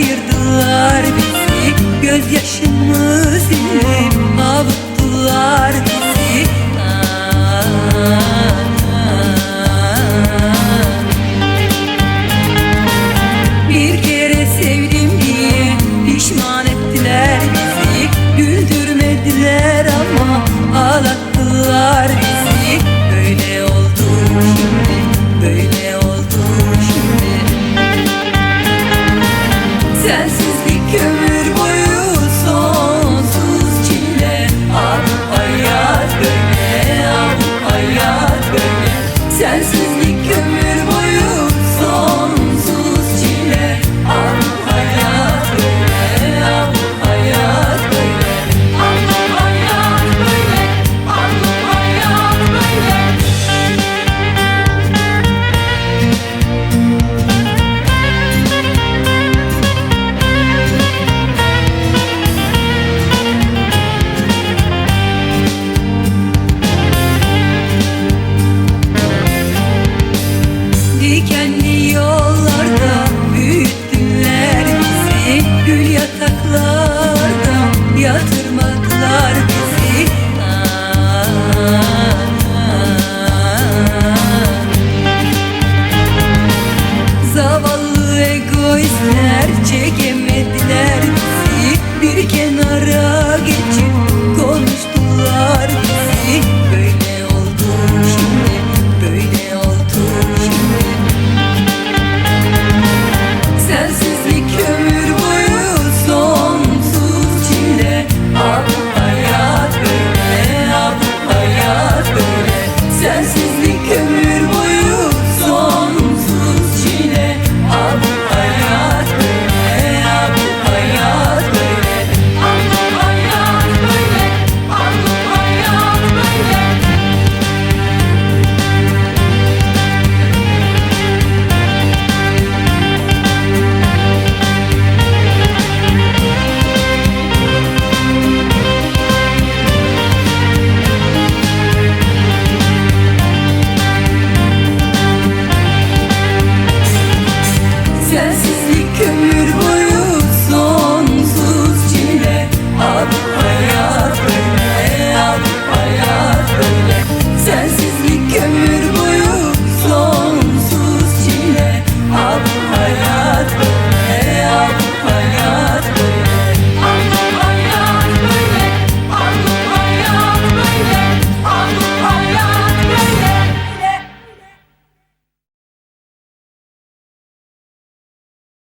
ayırdılar bizi. Gözyaşımız inip dikenli yollarda büyüttüler bizi Gül yataklarda yatırmadılar bizi. Zavallı egoistler çekemediler bizi bir kenar love.